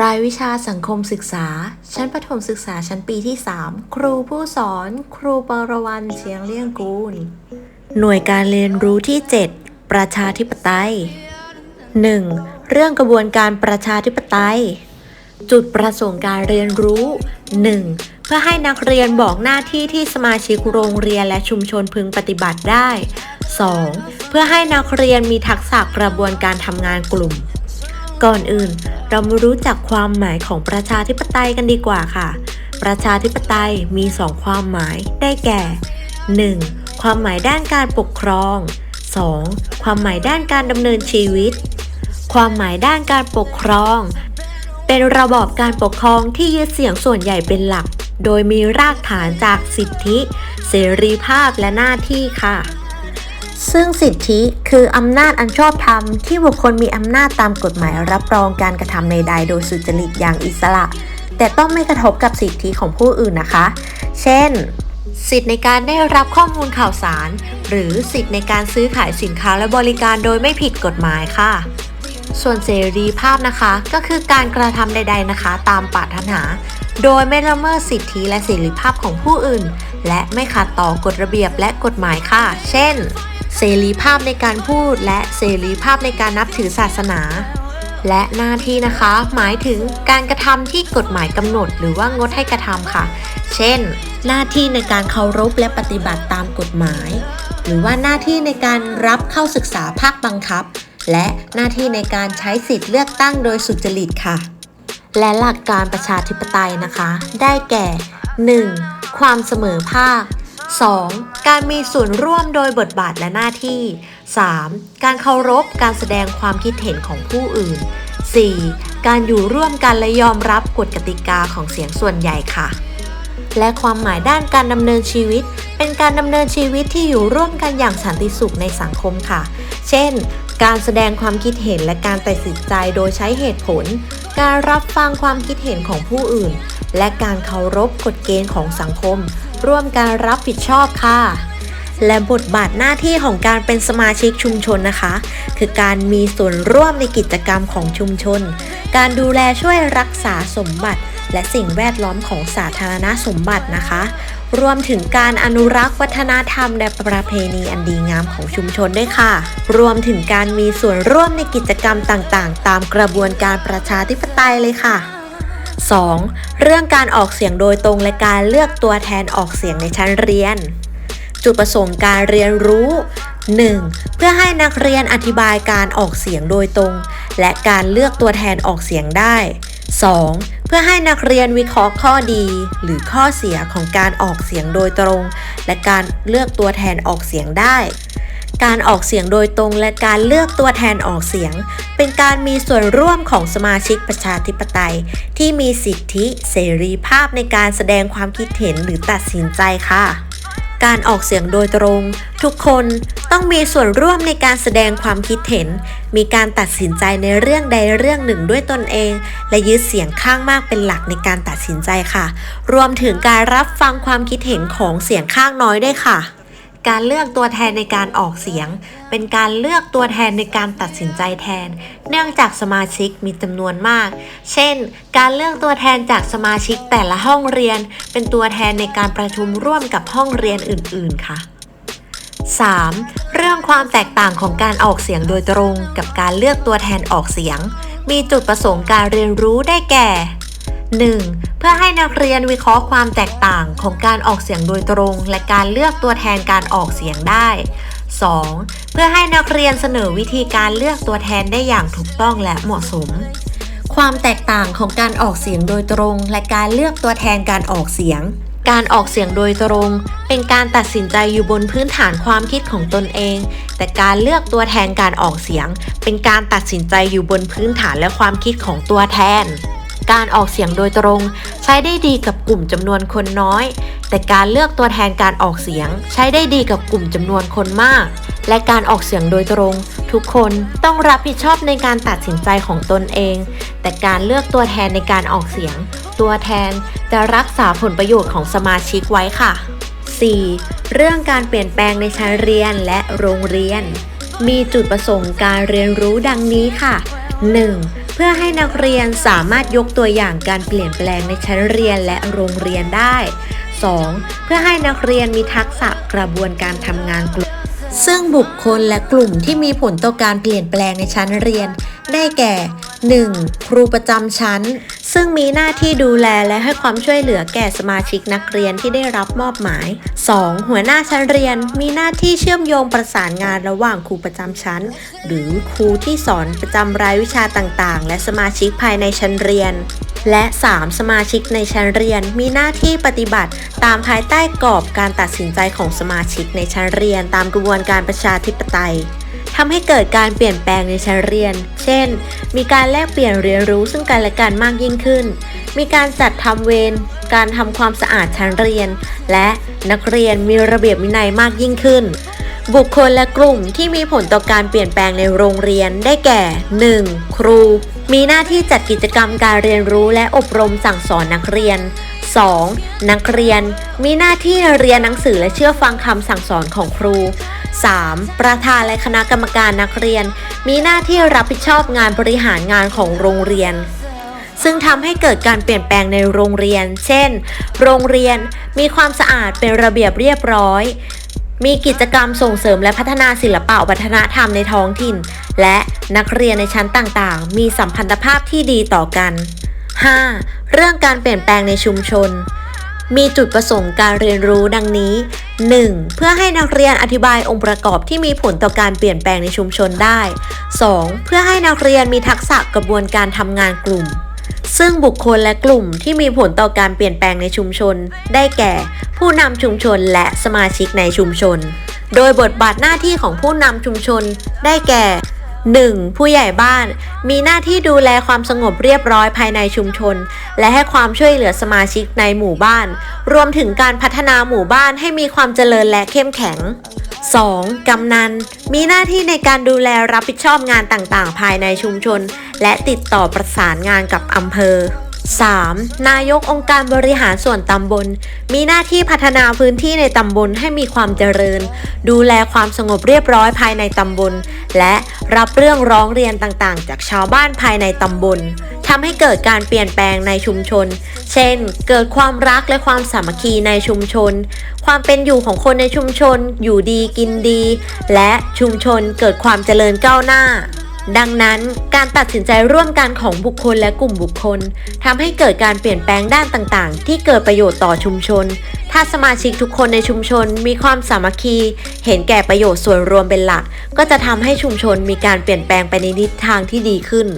รายวิชาสังคมศึกษา ชั้นประถมศึกษาชั้นปีที่ 3 ครูผู้สอน ครูปรวันเชียงเลี่ยงกูล หน่วยการเรียนรู้ที่ 7 ประชาธิปไตย 1. เรื่องกระบวนการประชาธิปไตย จุดประสงค์การเรียนรู้ 1. เพื่อให้นักเรียนบอกหน้าที่ที่สมาชิกโรงเรียนและชุมชนพึงปฏิบัติได้ 2. เพื่อให้นักเรียนมีทักษะกระบวนการทำงานกลุ่ม ก่อนอื่น เรามารู้จักความหมายของประชาธิปไตยกันดีกว่าค่ะ ประชาธิปไตยมี 2 ความหมายได้แก่ 1. ความหมายด้านการปกครอง 2. ความหมายด้านการดำเนินชีวิต ความหมายด้านการปกครอง เป็นระบอบการปกครองที่ยึดเสียงส่วนใหญ่เป็นหลัก โดยมีรากฐานจากสิทธิ เสรีภาพและหน้าที่ค่ะ ซึ่งสิทธิคืออำนาจอันชอบธรรมที่บุคคลมีอำนาจตามกฎหมายรับรองการกระทำใดๆโดยสุจริตอย่างอิสระ แต่ต้องไม่กระทบกับสิทธิของผู้อื่นนะคะ เช่น สิทธิในการได้รับข้อมูลข่าวสาร หรือสิทธิในการซื้อขายสินค้าและบริการโดยไม่ผิดกฎหมายค่ะ ส่วนเสรีภาพนะคะก็คือการกระทำใด ๆนะคะ ตามปรารถนา โดยไม่ละเมิดสิทธิและเสรีภาพของผู้อื่น และไม่ขัดต่อกฎระเบียบและกฎหมายค่ะ เช่น เสรีภาพในการพูดและเสรีภาพในการนับถือศาสนา และหน้าที่นะคะ หมายถึงการกระทำที่กฎหมายกำหนด หรือว่างดให้กระทำค่ะ เช่น หน้าที่ในการเคารพและปฏิบัติตามกฎหมาย หรือว่าหน้าที่ในการรับเข้าศึกษาภาคบังคับ และหน้าที่ในการใช้สิทธิ์เลือกตั้งโดยสุจริตค่ะ และหลักการประชาธิปไตยนะคะ ได้แก่ 1. ความเสมอภาค 2. การมีส่วนร่วมโดยบทบาทและหน้าที่ 3. การเคารพการแสดงความคิดเห็นของผู้อื่น 4. การอยู่ร่วมกันและยอมรับกฎกติกาของเสียงส่วนใหญ่ค่ะ และความหมายด้านการดำเนินชีวิต เป็นการดำเนินชีวิตที่อยู่ร่วมกันอย่างสันติสุขในสังคมค่ะ เช่น การแสดงความคิดเห็นและการตัดสินใจโดยใช้เหตุผล การรับฟังความคิดเห็นของผู้อื่น และการเคารพกฎเกณฑ์ของสังคม ร่วมการรับผิดชอบค่ะ และบทบาทหน้าที่ของการเป็นสมาชิกชุมชนนะคะ คือการมีส่วนร่วมในกิจกรรมของชุมชน การดูแลช่วยรักษาสมบัติ และสิ่งแวดล้อมของสาธารณสมบัตินะคะ รวมถึงการอนุรักษ์วัฒนธรรมและประเพณีอันดีงามของชุมชนด้วยค่ะ รวมถึงการมีส่วนร่วมในกิจกรรมต่างๆ ตามกระบวนการประชาธิปไตยเลยค่ะ 2. เรื่องการออกเสียงโดยตรงและการเลือกตัวแทนออกเสียงในชั้นเรียน จุดประสงค์การเรียนรู้ 1. เพื่อให้นักเรียนอธิบายการออกเสียงโดยตรง และการเลือกตัวแทนออกเสียงได้ 2. เพื่อให้นักเรียนวิเคราะห์ข้อดี หรือข้อเสียของการออกเสียงโดยตรง และการเลือกตัวแทนออกเสียงได้ การออกเสียงโดยตรงและการเลือกตัวแทนออกเสียง เป็นการมีส่วนร่วมของสมาชิกประชาธิปไตย ที่มีสิทธิเสรีภาพในการแสดงความคิดเห็นหรือตัดสินใจค่ะ การออกเสียงโดยตรง ทุกคนต้องมีส่วนร่วมในการแสดงความคิดเห็น มีการตัดสินใจในเรื่องใดเรื่องหนึ่งด้วยตนเอง และยึดเสียงข้างมากเป็นหลักในการตัดสินใจค่ะ รวมถึงการรับฟังความคิดเห็นของเสียงข้างน้อยได้ค่ะ การเลือกตัวแทนในการออกเสียง เป็นการเลือกตัวแทนในการตัดสินใจแทน เนื่องจากสมาชิกมีจำนวนมาก เช่น การเลือกตัวแทนจากสมาชิกแต่ละห้องเรียน เป็นตัวแทนในการประชุมร่วมกับห้องเรียนอื่น ๆ ค่ะ 3. เรื่องความแตกต่างของการออกเสียงโดยตรง กับการเลือกตัวแทนออกเสียง มีจุดประสงค์การเรียนรู้ได้แก่ 1. เพื่อให้นักเรียนวิเคราะห์ความแตกต่างของการออกเสียงโดยตรง และการเลือกตัวแทนการออกเสียงได้ 2. เพื่อให้นักเรียนเสนอวิธีการเลือกตัวแทนได้อย่างถูกต้องและเหมาะสม ความแตกต่างของการออกเสียงโดยตรง และการเลือกตัวแทนการออกเสียง การออกเสียงโดยตรง เป็นการตัดสินใจอยู่บนพื้นฐานความคิดของตนเอง แต่การเลือกตัวแทนการออกเสียง เป็นการตัดสินใจอยู่บนพื้นฐานและความคิดของตัวแทน การออกเสียงโดยตรง ใช้ได้ดีกับกลุ่มจำนวนคนน้อย แต่การเลือกตัวแทนการออกเสียง ใช้ได้ดีกับกลุ่มจำนวนคนมาก และการออกเสียงโดยตรง ทุกคนต้องรับผิดชอบในการตัดสินใจของตนเอง แต่การเลือกตัวแทนในการออกเสียง ตัวแทนจะรักษาผลประโยชน์ของสมาชิกไว้ค่ะ 4. เรื่องการเปลี่ยนแปลงในชั้นเรียนและโรงเรียน มีจุดประสงค์การเรียนรู้ดังนี้ค่ะ 1. เพื่อพื่อให้นักเรียนสามารถยกตัวอย่างการเปลี่ยนแปลงในชั้นเรียนและโรงเรียนได้ 2. เพื่อให้นักเรียนมีทักษะกระบวนการทำงานกลุ่ม ซึ่งบุคคลและกลุ่มที่มีผลต่อการเปลี่ยนแปลงในชั้นเรียน ได้แก่ 1. ครูประจำชั้น ซึ่งมีหน้าที่ดูแลและให้ความช่วยเหลือแก่สมาชิกนักเรียนที่ได้รับมอบหมาย 2. หัวหน้าชั้นเรียน มีหน้าที่เชื่อมโยงประสานงานระหว่างครูประจำชั้น หรือครูที่สอนประจำรายวิชาต่างๆ และสมาชิกภายในชั้นเรียน และ 3. สมาชิกในชั้นเรียน มีหน้าที่ปฏิบัติ ตามภายใต้กรอบการตัดสินใจของสมาชิกในชั้นเรียน ตามกระบวนการประชาธิปไตย ทำให้เกิดการเปลี่ยนแปลงในชั้นเรียน เช่น มีการแลกเปลี่ยนเรียนรู้ซึ่งกันและกันมากยิ่งขึ้น มีการจัดทำเวร การทำความสะอาดชั้นเรียน และนักเรียนมีระเบียบวินัยมากยิ่งขึ้น บุคคลและกลุ่มที่มีผลต่อการเปลี่ยนแปลงในโรงเรียนได้แก่ 1. ครู มีหน้าที่จัดกิจกรรมการเรียนรู้และอบรมสั่งสอนนักเรียน 2. นักเรียนมีหน้าที่เรียนหนังสือและเชื่อฟังคำสั่งสอนของครู 3. ประธานและคณะกรรมการนักเรียน มีหน้าที่รับผิดชอบงานบริหารงานของโรงเรียน ซึ่งทำให้เกิดการเปลี่ยนแปลงในโรงเรียน เช่น โรงเรียนมีความสะอาดเป็นระเบียบเรียบร้อย มีกิจกรรมส่งเสริมและพัฒนาศิลปะวัฒนธรรมในท้องถิ่น และนักเรียนในชั้นต่างๆ มีสัมพันธภาพที่ดีต่อกัน 5. เรื่องการเปลี่ยนแปลงในชุมชน มีจุดประสงค์การเรียนรู้ดังนี้ 1. เพื่อให้นักเรียนอธิบายองค์ประกอบที่มีผลต่อการเปลี่ยนแปลงในชุมชนได้ 2. เพื่อให้นักเรียนมีทักษะกระบวนการทำงานกลุ่ม ซึ่งบุคคลและกลุ่มที่มีผลต่อการเปลี่ยนแปลงในชุมชน ได้แก่ ผู้นำชุมชนและสมาชิกในชุมชน โดยบทบาทหน้าที่ของผู้นำชุมชน ได้แก่ 1. ผู้ใหญ่บ้าน มีหน้าที่ดูแลความสงบเรียบร้อยภายในชุมชน และให้ความช่วยเหลือสมาชิกในหมู่บ้าน รวมถึงการพัฒนาหมู่บ้านให้มีความเจริญและเข้มแข็ง 2. กำนัน มีหน้าที่ในการดูแลรับผิดชอบงานต่างๆ ภายในชุมชน และติดต่อประสานงานกับอำเภอ 3. นายกองค์การบริหารส่วนตำบล มีหน้าที่พัฒนาพื้นที่ในตำบลให้มีความเจริญ ดูแลความสงบเรียบร้อยภายในตำบล และรับเรื่องร้องเรียนต่างๆ จากชาวบ้านภายในตำบลทำให้เกิดการเปลี่ยนแปลงในชุมชน เช่น เกิดความรักและความสามัคคีในชุมชน ความเป็นอยู่ของคนในชุมชน อยู่ดีกินดี และชุมชนเกิดความเจริญก้าวหน้า ดังนั้นการตัดสินใจร่วมกันของบุคคลและกลุ่มบุคคลทำให้เกิดการเปลี่ยนแปลงด้านต่างๆ ที่เกิดประโยชน์ต่อชุมชน ถ้าสมาชิกทุกคนในชุมชนมีความสามัคคี เห็นแก่ประโยชน์ส่วนรวมเป็นหลัก ก็จะทำให้ชุมชนมีการเปลี่ยนแปลงไปในทิศทางที่ดีขึ้น